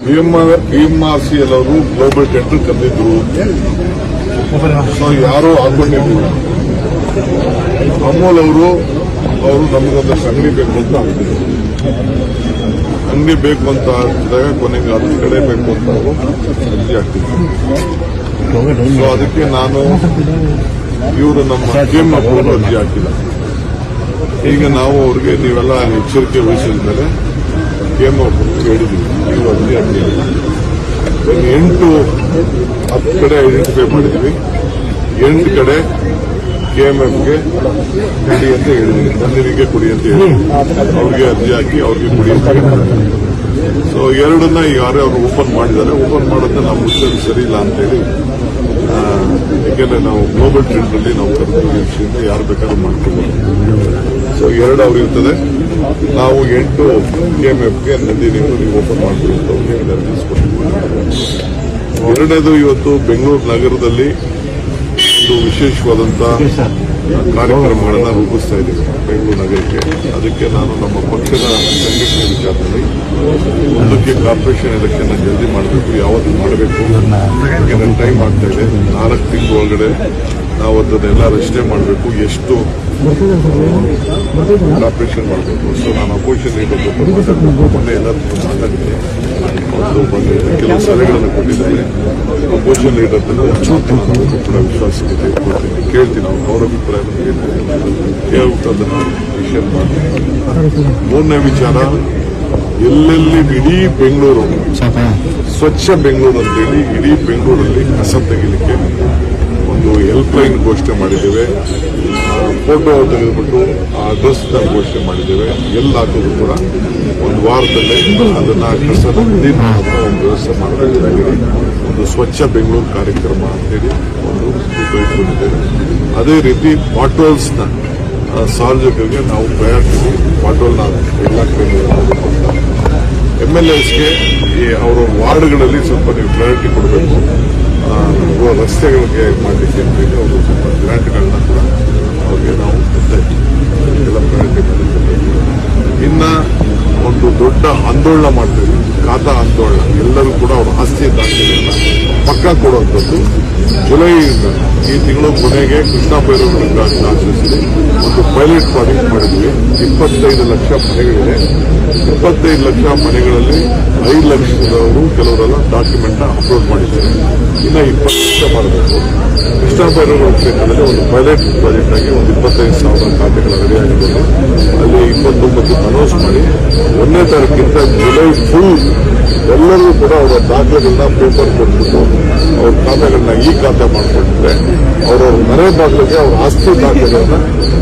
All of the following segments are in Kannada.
ಆರ್ ಸಿ ಗ್ಲೋಬಲ್ ಟೆಂಡರ್ ಕರೆದಿದ್ರು ಸೊ ಯಾರೋ ಹಾಕೊಂಡಿದ್ರು ಅಮೋಲ್ ಅವರು ಅವರು ನಮಗೊಂದಷ್ಟು ಅಂಗಡಿ ಬೇಕು ಅಂತ ಅಂತಿದ್ರು ಅಂಗಡಿ ಬೇಕು ಅಂತ ಅಂತಿದಾಗ ಕೊನೆಗೆ ಅದ್ರ ಕಡೆ ಬೇಕು ಅಂತ ಅರ್ಜಿ ಹಾಕ್ತಿದ್ರು ಸೊ ಅದಕ್ಕೆ ನಾನು ಇವರು ನಮ್ಮ ಟೀಮ್ ಅವರು ಅರ್ಜಿ ಹಾಕಿಲ್ಲ. ಈಗ ನಾವು ಅವ್ರಿಗೆ ನೀವೆಲ್ಲ ಎಚ್ಚರಿಕೆ ವಹಿಸಿದ ಕೇಮ್ ಒಬ್ಬರಿಗೆ ಹೇಳಿದ್ದೀವಿ ನೀವು ಅರ್ಜಿ ಇನ್ನು ಎಂಟು, ಹತ್ತು ಕಡೆ ಐಡೆಂಟಿಫೈ ಮಾಡಿದ್ವಿ. ಎಂಟು ಕಡೆ ಕೆ ಎಂ ಎಫ್ಗೆ ಕೊಡಿ ಅಂತ ಹೇಳಿದ್ವಿ ತಣ್ಣೀರಿಗೆ ಕೊಡಿ ಅಂತ ಹೇಳಿ ಅವ್ರಿಗೆ ಅರ್ಜಿ ಹಾಕಿ ಅವ್ರಿಗೆ ಕೊಡಿ ಅಂತ ಸೊ ಎರಡನ್ನ ಯಾರೇ ಅವರು ಓಪನ್ ಮಾಡಿದ್ದಾರೆ. ಓಪನ್ ಮಾಡೋದನ್ನ ನಾವು ಮುಚ್ಚೋದು ಸರಿ ಇಲ್ಲ ಅಂತೇಳಿ ಯಾಕೆಂದ್ರೆ ನಾವು ಗ್ಲೋಬಲ್ ಟ್ರೆಂಡ್ ಅಲ್ಲಿ ನಾವು ಕರ್ನಾಟಕ ಯಾರು ಬೇಕಾದ್ರೂ ಮಾಡ್ಕೋಬಹುದು ಸೊ ಎರಡು ಅವ್ರು ಇರ್ತದೆ. ನಾವು ಎಂಟು ಕೆ ಎಂ ಎಫ್ಗೆ ನಂದಿನಿಗೂ ನೀವು ಓಪನ್ ಮಾಡಬೇಕು ಅಂತ. ಎರಡನೇದು ಇವತ್ತು ಬೆಂಗಳೂರು ನಗರದಲ್ಲಿ ಒಂದು ವಿಶೇಷವಾದಂತ ಕಾರ್ಯಕ್ರಮಗಳನ್ನ ರೂಪಿಸ್ತಾ ಇದ್ದೀವಿ, ಬೆಂಗಳೂರು ನಗರಕ್ಕೆ ಅದಕ್ಕೆ ನಾನು ನಮ್ಮ ಪಕ್ಷದ ಸಂಘಟನೆ ವಿಚಾರದಲ್ಲಿ ಮುಂದಕ್ಕೆ ಕಾರ್ಪೊರೇಷನ್ ಎಲೆಕ್ಷನ್ ಜಲ್ದಿ ಮಾಡಬೇಕು, ಯಾವತ್ತು ಮಾಡಬೇಕು ಟೈಮ್ ಆಗ್ತಾ ಇದೆ, ನಾಲ್ಕು ತಿಂಗಳ ಒಳಗಡೆ ನಾವು ಅದನ್ನೆಲ್ಲ ರಚನೆ ಮಾಡಬೇಕು ಎಷ್ಟು ಆಪರೇಷನ್ ಮಾಡಬೇಕು. ಸೊ ನಾನು ಅಪೋಸಿಷನ್ ಮೊನ್ನೆ ಎಲ್ಲರೂ ಮಾತಾಡಿದ್ದೆ. ಒಂದು ಬಂದು ಕೆಲವು ಸಲಹೆಗಳನ್ನು ಕೊಟ್ಟಿದ್ದಾರೆ. ಅಪೋಸಿಷನ್ ಲೀಡರ್ ನಾನು ಕೂಡ ಕೊಡ್ತೀನಿ ಕೇಳ್ತೀನಿ ಅವ್ರು ಅವರ ಅಭಿಪ್ರಾಯ ಕೇಳ್ಬಿಟ್ಟು ಅದನ್ನು ವಿಷಯ ಮಾಡ್ತೀನಿ. ಮೂರನೇ ವಿಚಾರ ಎಲ್ಲೆಲ್ಲಿ ಇಡೀ ಬೆಂಗಳೂರು ಸ್ವಚ್ಛ ಬೆಂಗಳೂರು ಅಂತೇಳಿ ಇಡೀ ಬೆಂಗಳೂರಲ್ಲಿ ಕಸ ತೆಗಿಲಿಕ್ಕೆ ಒಂದು ಹೆಲ್ಪ್ಲೈನ್ ಘೋಷಣೆ ಮಾಡಿದ್ದೇವೆ. ಫೋಟೋ ತೆಗೆದುಬಿಟ್ಟು ಆ ಅಡ್ರೆಸ್ ಘೋಷಣೆ ಮಾಡಿದ್ದೇವೆ. ಎಲ್ಲ ಹಾಕಿದ್ರು ಕೂಡ ಒಂದು ವಾರದಲ್ಲೇ ಅದನ್ನ ನದಿ ಒಂದು ವ್ಯವಸ್ಥೆ ಮಾಡಬೇಕಾಗಿದೆ. ಒಂದು ಸ್ವಚ್ಛ ಬೆಂಗಳೂರು ಕಾರ್ಯಕ್ರಮ ಅಂತೇಳಿ ಒಂದು ಅದೇ ರೀತಿ ಬಾಟಲ್ಸ್ನ ಸಾರ್ವಜನಿಕರಿಗೆ ನಾವು ಪ್ರಯಾಣಿಸಿ ಬಾಟಲ್ನ ಎಲ್ಲ ಕಡೆ ಎಂ ಎಲ್ ಎಸ್ಗೆ ಅವರ ವಾರ್ಡ್ಗಳಲ್ಲಿ ಸ್ವಲ್ಪ ನೀವು ಪ್ರಯಾರಿಟಿ ಕೊಡಬೇಕು. ರಸ್ತೆಗಳಿಗೆ ಮಾಡಲಿಕ್ಕೆ ಅಂತೇಳಿ ಅವರು ಸ್ವಲ್ಪ ಗ್ರಾಂಟ್ಗಳನ್ನ ಕೂಡ ಅವ್ರಿಗೆ ನಾವು ಕೊಡ್ತಾ ಎಲ್ಲ ಪ್ರಯಾರಿಟಿ ಇನ್ನು ಒಂದು ದೊಡ್ಡ ಆಂದೋಲನ ಮಾಡ್ತೀವಿ ಖಾತಾ ಆಂದೋಲನ ಎಲ್ಲರೂ ಕೂಡ ಅವ್ರ ಆಸ್ತಿ ದಾಖಲೆಗಳನ್ನ ಪಕ್ಕ ಕೊಡುವಂಥದ್ದು ಜುಲೈಯಿಂದ ಈ ತಿಂಗಳು ಕೊನೆಗೆ ಕೃಷ್ಣ ಭೈರವಗಳಿಗಾಗಿ ಆಚರಿಸಿದೆ ಒಂದು ಪೈಲಟ್ ಪ್ರಾಜೆಕ್ಟ್ ಮಾಡಿದ್ವಿ ಇಪ್ಪತ್ತೈದು ಲಕ್ಷ ಮನೆಗಳಿದೆ. ಇಪ್ಪತ್ತೈದು ಲಕ್ಷ ಮನೆಗಳಲ್ಲಿ ಐದು ಲಕ್ಷದವರು ಕೆಲವರೆಲ್ಲ ಡಾಕ್ಯುಮೆಂಟ್ನ ಅಪ್ಲೋಡ್ ಮಾಡಿದ್ದಾರೆ. ಇನ್ನು ಇಪ್ಪತ್ತು ವರ್ಷ ಮಾಡಬೇಕು. ಕೃಷ್ಣ ಭೈರವ ಕ್ಷೇತ್ರದಲ್ಲಿ ಒಂದು ಪೈಲಟ್ ಪ್ರಾಜೆಕ್ಟ್ ಆಗಿ ಒಂದು ಇಪ್ಪತ್ತೈದು ಸಾವಿರ ಖಾತೆಗಳ ರೆಡಿಯಾಗಿದ್ದಾರೆ ಅಲ್ಲಿ ಇಪ್ಪತ್ತೊಂಬತ್ತು ಅನೌನ್ಸ್ ಮಾಡಿ, ಒಂದನೇ ತಾರೀಕಿಂತ ಜುಲೈ ಫುಲ್ ಎಲ್ಲರೂ ಕೂಡ ಅವರ ದಾಖಲೆಗಳನ್ನ ಪೇಪರ್ ಕೊಟ್ಬಿಟ್ಟು ಅವ್ರ ಖಾತೆಗಳನ್ನ ಈ ಖಾತೆ ಮಾಡ್ಕೊಂಡಿದ್ರೆ ಅವರವ್ರ ಮನೆ ಬಾಗಿಲಿಗೆ ಅವ್ರ ಆಸ್ತಿ ದಾಖಲೆಗಳನ್ನ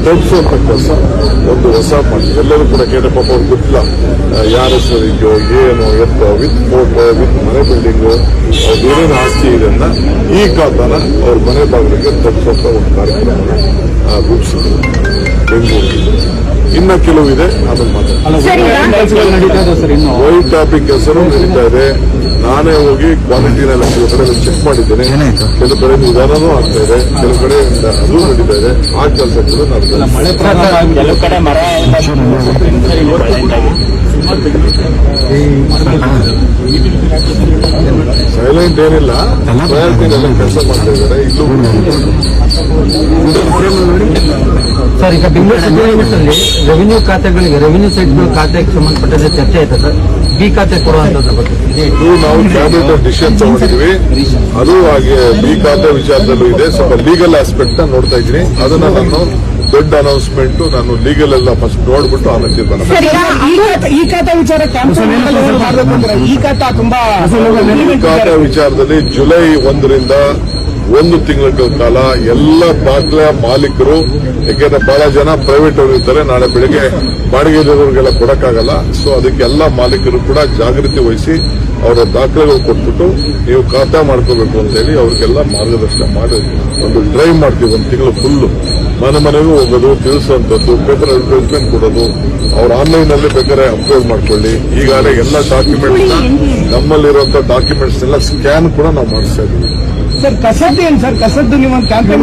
ತಲುಪಿಸುವಂತ ಕೆಲಸ ಒಂದು ಹೊಸ ಮಾಡಿ ಎಲ್ಲರೂ ಕೂಡ ಕೇಳಿ ಪಾಪ ಅವ್ರಿಗೆ ಗೊತ್ತಿಲ್ಲ ಯಾರ ಹೆಸರು ಇದೆಯೋ ಏನು, ಎತ್ತ, ವಿತ್ ಫೋಟೋ ವಿತ್ ಮನೆ ಬಿಲ್ಡಿಂಗು ಅವ್ರ ಏನೇನು ಆಸ್ತಿ ಇದೆ ಅಂತ ಈ ಖಾತಾನ ಅವ್ರ ಮನೆ ಬಾಗಿಲಿಗೆ ತಲುಪಿಸುವಂತ ಒಂದು ಕಾರ್ಯಕ್ರಮ ರೂಪಿಸಿದ್ರು. ಬೆಂಗಳೂರು. ಇನ್ನ ಕೆಲವು ಆಮೇಲೆ ಮಾತಾಡ್ತೀನಿ ನಡೀತಾ ಇದೆ ಸರ್ ಇನ್ನು. ವೈಟ್ ಟಾಪಿಕ್ ಹೆಸರು ನಡೀತಾ ಇದೆ. ನಾನೇ ಹೋಗಿ ಕ್ವಾಲಿಟಿನೆಲ್ಲ ಕೆಲವು ಕಡೆ ಚೆಕ್ ಮಾಡಿದ್ದೇನೆ. ಕೆಲವು ಕಡೆ ನಿಧಾನನೂ ಆಗ್ತಾ ಇದೆ. ಕೆಲವು ಕಡೆ ಅದು ನಡೀತಾ ಇದೆ. ಆ ಕೆಲಸ ಕೂಡ ಸೈಲೆಂಟ್ ಏನಿಲ್ಲ. ಪ್ರಯತ್ನ ಕೆಲಸ ಮಾಡ್ತಾ ಇದ್ದಾರೆ. ಇಲ್ಲೂ ಸರ್ ಈಗ ಬೆಂಗಳೂರು ಸಚಿವಾಲಯದಲ್ಲಿ ರೆವಿನ್ಯೂ ಖಾತೆಗಳಿಗೆ ರೆವಿನ್ಯೂ ಸೈಟ್ ಖಾತೆಗೆ ಸಂಬಂಧಪಟ್ಟಂತೆ ಚರ್ಚೆ ಆಯ್ತು ಸರ್ ಬಿ ಖಾತೆ ಕೊಡುವಂತದ್ರ ಬಗ್ಗೆ ಇದು ನಾವು ಯಾವುದೇ ಡಿಸಿಷನ್ ತಗೊಂಡಿದ್ವಿ ಅದು ಹಾಗೆ ಬಿ ಖಾತೆ ವಿಚಾರದಲ್ಲೂ ಇದೆ ಸ್ವಲ್ಪ ಲೀಗಲ್ ಆಸ್ಪೆಕ್ಟ್ ನೋಡ್ತಾ ಇದ್ದೀನಿ ಅದನ್ನ ನಾನು ದೊಡ್ಡ ಅನೌನ್ಸ್ಮೆಂಟ್ ನಾನು ಲೀಗಲ್ ಎಲ್ಲ ಫಸ್ಟ್ ನೋಡ್ಬಿಟ್ಟು ಆಮೇಲೆ ತೀರ್ಮಾನ ಸರ್ ಈಗ ಈ ಖಾತೆ- ವಿಚಾರ ಕ್ಯಾನ್ಸಲ್ ಈ ಖಾತಾ ತುಂಬಾ ಈ ಖಾತೆ ವಿಚಾರದಲ್ಲಿ ಜುಲೈ ಒಂದರಿಂದ ಒಂದು ತಿಂಗಳ ಕಾಲ ಎಲ್ಲ ದಾಖಲೆ ಮಾಲೀಕರು ಯಾಕೆಂದ್ರೆ ಬಹಳ ಜನ ಪ್ರೈವೇಟ್ ಅವರು ಇರ್ತಾರೆ ನಾಳೆ ಬೆಳಿಗ್ಗೆ ಬಾಡಿಗೆ ಇರೋರಿಗೆಲ್ಲ ಕೊಡಕ್ಕಾಗಲ್ಲ. ಸೊ ಅದಕ್ಕೆ ಎಲ್ಲ ಮಾಲೀಕರು ಕೂಡ ಜಾಗೃತಿ ವಹಿಸಿ ಅವರ ದಾಖಲೆಗಳು ಕೊಟ್ಬಿಟ್ಟು ನೀವು ಖಾತಾ ಮಾಡ್ಕೋಬೇಕು ಅಂತ ಹೇಳಿ ಅವ್ರಿಗೆಲ್ಲ ಮಾರ್ಗದರ್ಶನ ಮಾಡಿ ಒಂದು ಡ್ರೈವ್ ಮಾಡ್ತೀವಿ ಒಂದು ತಿಂಗಳು ಫುಲ್ ಮನೆ ಮನೆಗೂ ಹೋಗೋದು ತಿಳಿಸುವಂಥದ್ದು ಪೇಪರ್ ಅಡ್ವರ್ಟೈಸ್ಮೆಂಟ್ ಕೊಡೋದು ಅವ್ರು ಆನ್ಲೈನ್ ಅಲ್ಲಿ ಬೇಕಾದ್ರೆ ಅಪ್ಲೋಡ್ ಮಾಡ್ಕೊಳ್ಳಿ. ಈಗಾಗಲೇ ಎಲ್ಲ ಡಾಕ್ಯುಮೆಂಟ್ಸ್ ನಮ್ಮಲ್ಲಿರುವಂಥ ಡಾಕ್ಯುಮೆಂಟ್ಸ್ ಎಲ್ಲ ಸ್ಕ್ಯಾನ್ ಕೂಡ ನಾವು ಮಾಡಿಸ್ತಾ ಇದ್ದೀವಿ. ಸರ್ ಕಸದ್ದು ಏನ್ ಸರ್? ಕಸದ್ದು ನೀವು ಒಂದು ಕ್ಯಾಂಪೇನ್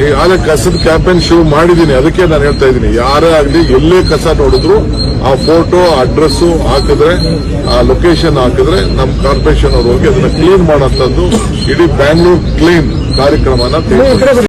ಈಗಾಗಲೇ ಕಸದ ಕ್ಯಾಂಪೇನ್ ಶುರು ಮಾಡಿದ್ದೀನಿ ಅದಕ್ಕೆ ನಾನು ಹೇಳ್ತಾ ಇದ್ದೀನಿ. ಯಾರೇ ಆಗಲಿ ಎಲ್ಲೇ ಕಸ ನೋಡಿದ್ರು ಆ ಫೋಟೋ ಅಡ್ರೆಸ್ ಹಾಕಿದ್ರೆ ಆ ಲೊಕೇಶನ್ ಹಾಕಿದ್ರೆ ನಮ್ಮ ಕಾರ್ಪೊರೇಷನ್ ಅವರು ಹೋಗಿ ಅದನ್ನ ಕ್ಲೀನ್ ಮಾಡೋಂಥದ್ದು ಇಡೀ ಬ್ಯಾಂಗ್ಳೂರ್ ಕ್ಲೀನ್ ಕಾರ್ಯಕ್ರಮನ